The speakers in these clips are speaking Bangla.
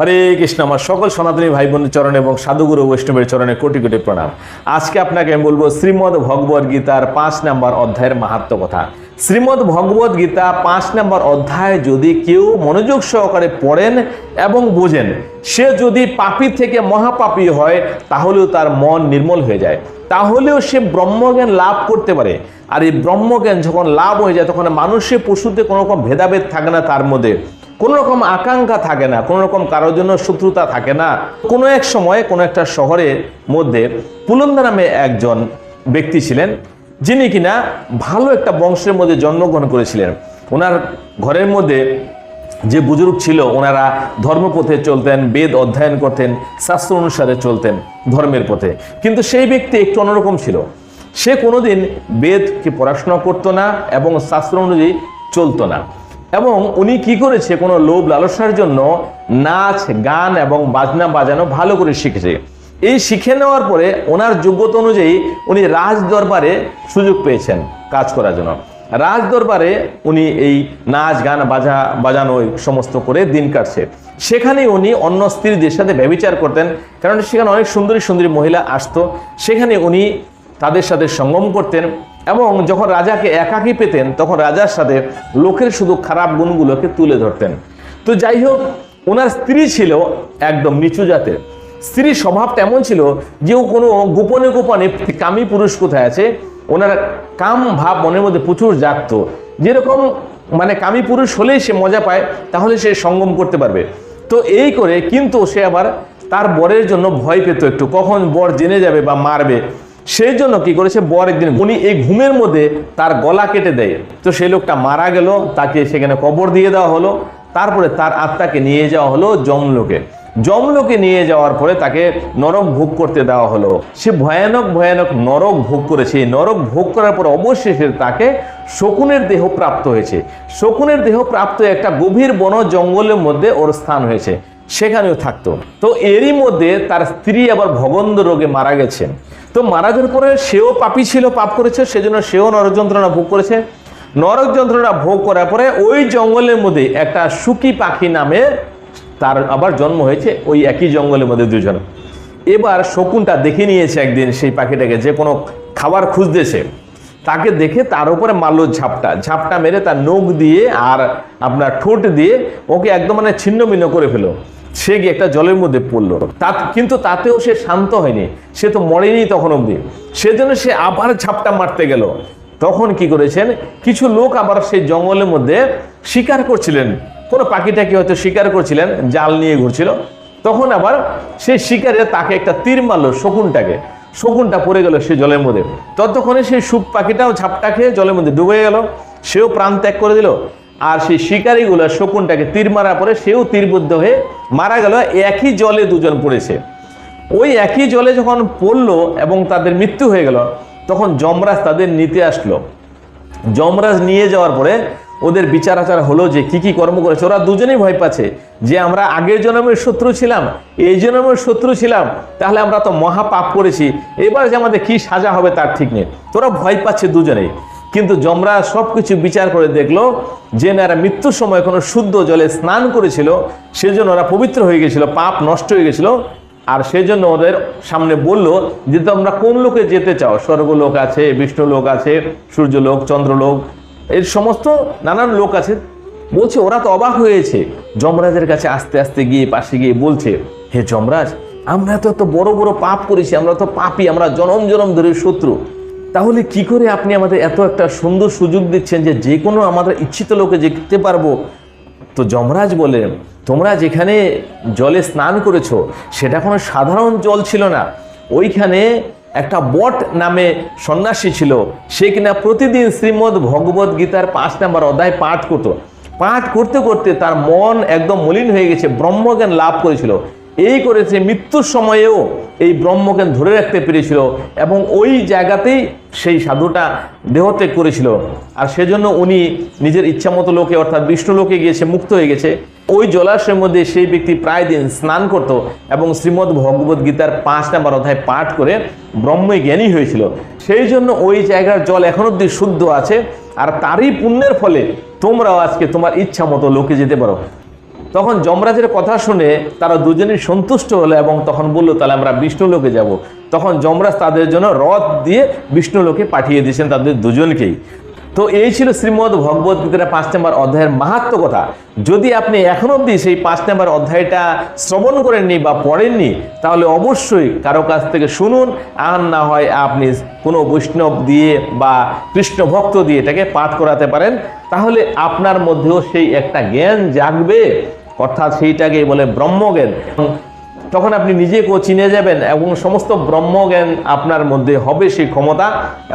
হরে কৃষ্ণ, আমার সকল সনাতনী ভাই বোনের চরণে এবং সাধুগুরু বৈষ্ণবের চরণে কোটি কোটি প্রণাম। আজকে আপনাকে আমি বলব শ্রীমদ ভগবদ গীতার পাঁচ নম্বর অধ্যায়ের মাহাত্ম কথা। শ্রীমদ ভগবদ গীতা পাঁচ নম্বর অধ্যায় যদি কেউ মনোযোগ সহকারে পড়েন এবং বোঝেন, সে যদি পাপী থেকে মহাপাপী হয়, তাহলেও তার মন নির্মল হয়ে যায়। তাহলেও সে ব্রহ্মজ্ঞান লাভ করতে পারে। আর এই ব্রহ্মজ্ঞান যখন লাভ হয়ে যায়, তখন মানুষের পশুতে কোনো রকম ভেদাভেদ থাকে না তার মধ্যে। কোনো রকম আকাঙ্ক্ষা থাকে না কোনো রকম কারোর জন্য শত্রুতা থাকে না। কোনো এক সময় কোনো একটা শহরের মধ্যে পুলন্দা নামে একজন ব্যক্তি ছিলেন, যিনি কিনা ভালো একটা বংশের মধ্যে জন্মগ্রহণ করেছিলেন। ওনার ঘরের মধ্যে যে বুজুর্গ ছিল, ওনারা ধর্মপথে চলতেন, বেদ অধ্যয়ন করতেন, শাস্ত্র অনুসারে চলতেন ধর্মের পথে। কিন্তু সেই ব্যক্তি একটু অন্যরকম ছিল। সে কোনোদিন বেদকে পড়াশোনা করতো না এবং শাস্ত্র অনুযায়ী চলতো না। এবং উনি কি করেছে? কোনো লোভ লালসার জন্য নাচ, গান এবং বাজনা বাজানো ভালো করে শিখেছে। এই শিখে নেওয়ার পরে ওনার যোগ্যতা অনুযায়ী উনি রাজ দরবারে সুযোগ পেয়েছেন কাজ করার জন্য। রাজ দরবারে উনি এই নাচ, গান, বাজা, বাজানো সমস্ত করে দিন কাটছে। সেখানে উনি অন্য স্ত্রীদের সাথে ব্যবিচার করতেন, কারণ সেখানে অনেক সুন্দরী সুন্দরী মহিলা আসতো। সেখানে উনি তাদের সাথে সঙ্গম করতেন। এবং যখন রাজাকে একাকী পেতেন, তখন রাজার সাথে লোকের শুধু খারাপ গুণগুলোকে তুলে ধরতেন। তো যাই হোক, ওনার স্ত্রী ছিল একদম নিচু জাতের। স্ত্রীর স্বভাবটা এমন ছিল যে ও কোনো গোপনে গোপনে কামী পুরুষ কোথায় আছে, ওনার কাম ভাব মনের মধ্যে প্রচুর জাগত। যেরকম মানে কামী পুরুষ হলেই সে মজা পায়, তাহলে সে সঙ্গম করতে পারবে। তো এই করে কিন্তু সে আবার তার বরের জন্য ভয় পেত একটু। কখন বর জেনে যাবে বা মারবে সেই জন্য কি করেছে? বর একদিন উনি এই ঘুমের মধ্যে তার গলা কেটে দেয়। তো সেই লোকটা মারা গেল, তাকে সেখানে কবর দিয়ে দেওয়া হলো। তারপরে তার আত্মাকে নিয়ে যাওয়া হলো যমলোকে। যমলোকে নিয়ে যাওয়ার পরে তাকে নরক ভোগ করতে দেওয়া হলো। সে ভয়ানক ভয়ানক নরক ভোগ করেছে নরক ভোগ করার পর অবশেষে তাকে শকুনের দেহ প্রাপ্ত হয়েছে। শকুনের দেহ প্রাপ্ত একটা গভীর বন জঙ্গলের মধ্যে ওর স্থান হয়েছে। সেখানেও থাকতো। তো এরই মধ্যে তার স্ত্রী আবার ভগন্দ রোগে মারা গেছে তো মারা যাওয়ার পরে সেও পাপী ছিল, পাপ করেছে, সেজন্য সেও নরক যন্ত্রণা ভোগ করেছে। নরক যন্ত্রণা ভোগ করার পরে ওই জঙ্গলের মধ্যে একটা সুকি পাখি নামে তার আবার জন্ম হয়েছে, ওই একই জঙ্গলের মধ্যে দুজন। এবার শকুনটা দেখে নিয়েছে একদিন সেই পাখিটাকে, যে কোনো খাবার খুঁজতেছে। তাকে দেখে তার উপরে মারলো ঝাপটা। ঝাপটা মেরে তার নখ দিয়ে আর আপনার ঠোঁট দিয়ে ওকে একদম মানে ছিন্ন ভিন্ন করে ফেলো সে গিয়ে একটা জলের মধ্যে পড়ল। তা কিন্তু তাতেও সে শান্ত হয়নি। সে তো মরেনি তখন অবধি। সেজন্য সে আবার ঝাপটা মারতে গেল। তখন কি করেছেন? কিছু লোক আবার সেই জঙ্গলের মধ্যে শিকার করছিলেন। কোনো পাখিটাকে হয়তো শিকার করছিলেন, জাল নিয়ে ঘুরছিল। তখন আবার সে শিকারে তাকে একটা তীর মারলো শকুনটাকে। শকুনটা পড়ে গেল সে জলের মধ্যে। ততক্ষণে সেই সুপ পাখিটাও ঝাপটা খেয়ে জলের মধ্যে ডুবে গেল। সেও প্রাণ ত্যাগ করে দিল। আর সেই শিকারিগুলো শকুনটাকে তীর মারার পরে সেও তীরবুদ্ধ হয়ে মারা গেল। একই জলে দুজন পড়েছে। ওই একই জলে যখন পড়ল এবং তাদের মৃত্যু হয়ে গেল, তখন যমরাজ তাদের নিতে আসলো। যমরাজ নিয়ে যাওয়ার পরে ওদের বিচার আচার হলো যে কি কি কর্ম করেছে। ওরা দুজনেই ভয় পাচ্ছে যে আমরা আগের জন্মের শত্রু ছিলাম, এই জন্মের শত্রু ছিলাম, তাহলে আমরা তো মহা পাপ করেছি। এবার যে আমাদের কি সাজা হবে তার ঠিক নেই। তোরা ভয় পাচ্ছে দুজনেই। কিন্তু যমরাজ সব কিছু বিচার করে দেখল যে এরা মৃত্যুর সময় কোনো শুদ্ধ জলে স্নান করেছিল, সেজন্য ওরা পবিত্র হয়ে গেছিল, পাপ নষ্ট হয়ে গেছিল। আর সেজন্য ওদের সামনে বলল যে, তোমরা কোন লোকে যেতে চাও? স্বর্গলোক আছে বিষ্ণু লোক আছে, সূর্যলোক, চন্দ্রলোক, এর সমস্ত নানান লোক আছে। বলছে, ওরা তো অবাক হয়েছে। যমরাজের কাছে আস্তে আস্তে গিয়ে পাশে গিয়ে বলছে, হে যমরাজ, আমরা তো এত বড় বড় পাপ করেছি, আমরা তো পাপি, আমরা জনম জনম ধরে শত্রু। তাহলে কি করে আপনি আমাদের এত একটা সুন্দর সুযোগ দিচ্ছেন যে যে কোনো আমাদের ইচ্ছিত লোকে যেতে পারব? তো যমরাজ বলে, তোমরা যেখানে জলে স্নান করেছ, সেটা কোনো সাধারণ জল ছিল না। ওইখানে একটা বট নামে সন্ন্যাসী ছিল। সে কিনা প্রতিদিন শ্রীমদ্ ভগবত গীতার পাঁচ নাম্বার অধ্যায় পাঠ করতো। পাঠ করতে করতে তার মন একদম মলিন হয়ে গেছে, ব্রহ্মজ্ঞান লাভ করেছিল। এই করেছে মৃত্যুর সময়েও এই ব্রহ্মকে ধরে রাখতে পেরেছিল এবং ওই জায়গাতেই সেই সাধুটা দেহত্যাগ করেছিল। আর সেজন্য উনি নিজের ইচ্ছামতো লোকে, অর্থাৎ বিষ্ণু লোকে গিয়েছে মুক্ত হয়ে গেছে। ওই জলাশয়ের মধ্যে সেই ব্যক্তি প্রায় দিন স্নান করত এবং শ্রীমদ্ ভগবত গীতার পাঁচ নাম্বার অধ্যায় পাঠ করে ব্রহ্মই জ্ঞানী হয়েছিল। সেই জন্য ওই জায়গার জল এখন অব্দি শুদ্ধ আছে। আর তারই পুণ্যের ফলে তোমরাও আজকে তোমার ইচ্ছা মতো লোকে যেতে পারো। তখন যমরাজের কথা শুনে তারা দুজনেই সন্তুষ্ট হলো এবং তখন বলল, তাহলে আমরা বিষ্ণুলোকে যাব। তখন যমরাজ তাদের জন্য রথ দিয়ে বিষ্ণুলোকে পাঠিয়ে দিয়েছেন তাদের দুজনকেই। তো এই ছিল শ্রীমদ ভগবত গীতার পাঁচ নম্বর অধ্যায়ের মাহাত্ম কথা। যদি আপনি এখন অবধি সেই পাঁচ নম্বর অধ্যায়টা শ্রবণ করেননি বা পড়েননি, তাহলে অবশ্যই কারও কাছ থেকে শুনুন। আর না হয় আপনি কোনো বৈষ্ণব দিয়ে বা কৃষ্ণ ভক্ত দিয়ে এটাকে পাঠ করাতে পারেন। তাহলে আপনার মধ্যেও সেই একটা জ্ঞান জাগবে। অর্থাৎ সেইটাকে বলে ব্রহ্মজ্ঞান। তখন আপনি নিজেকেও চিনে যাবেন এবং সমস্ত ব্রহ্মজ্ঞান আপনার মধ্যে হবে সেই ক্ষমতা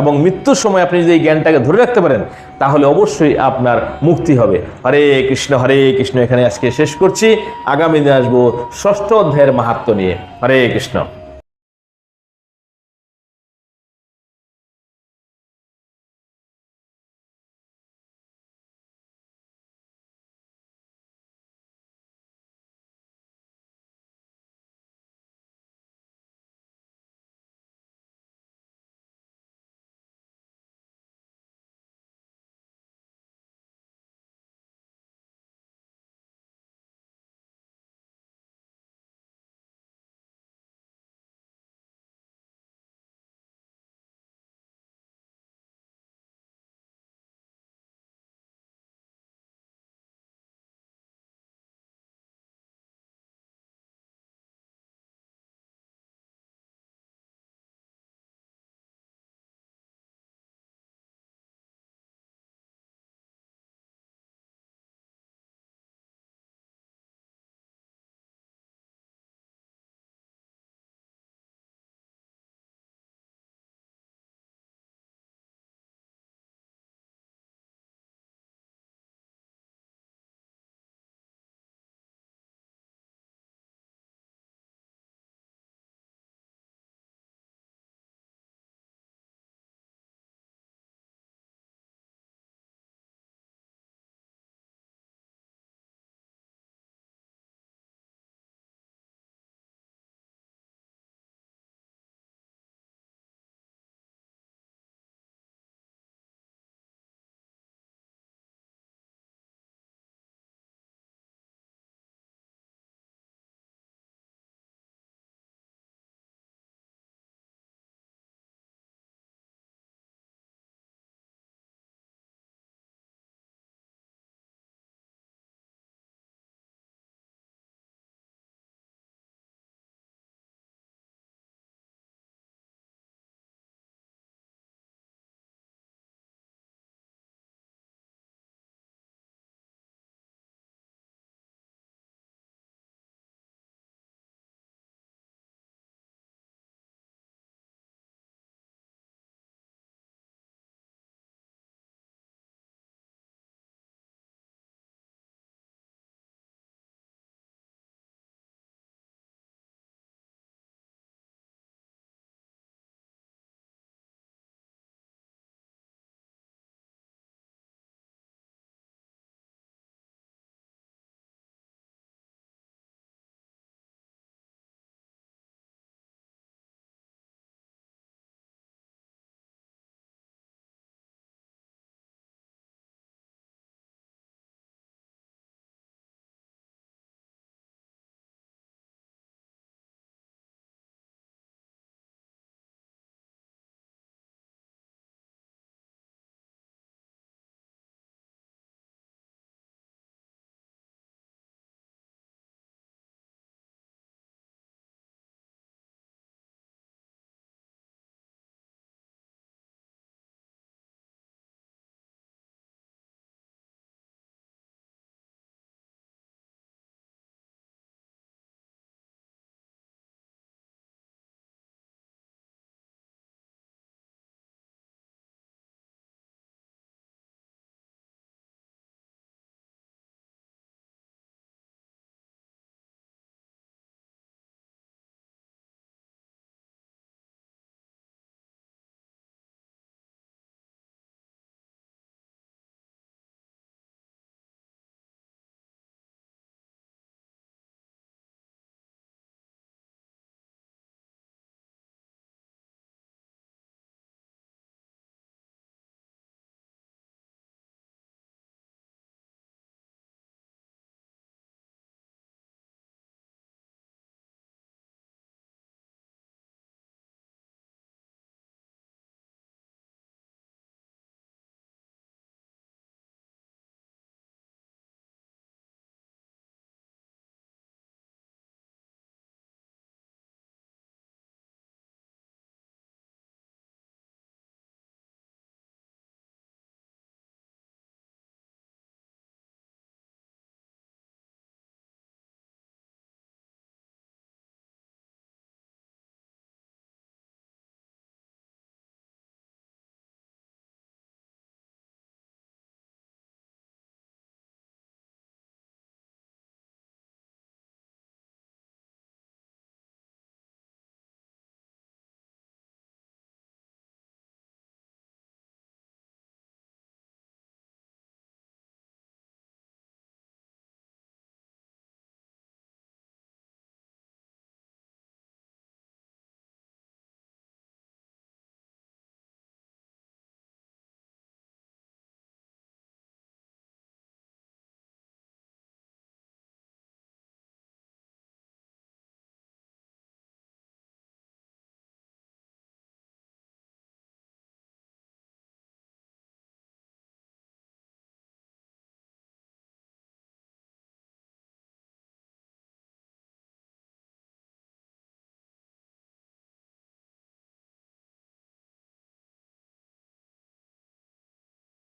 এবং মৃত্যুর সময় আপনি যদি এই জ্ঞানটাকে ধরে রাখতে পারেন, তাহলে অবশ্যই আপনার মুক্তি হবে। হরে কৃষ্ণ হরে কৃষ্ণ, এখানে আজকে শেষ করছি। আগামী দিনে আসব ষষ্ঠ অধ্যায়ের মাহাত্ম নিয়ে। হরে কৃষ্ণ।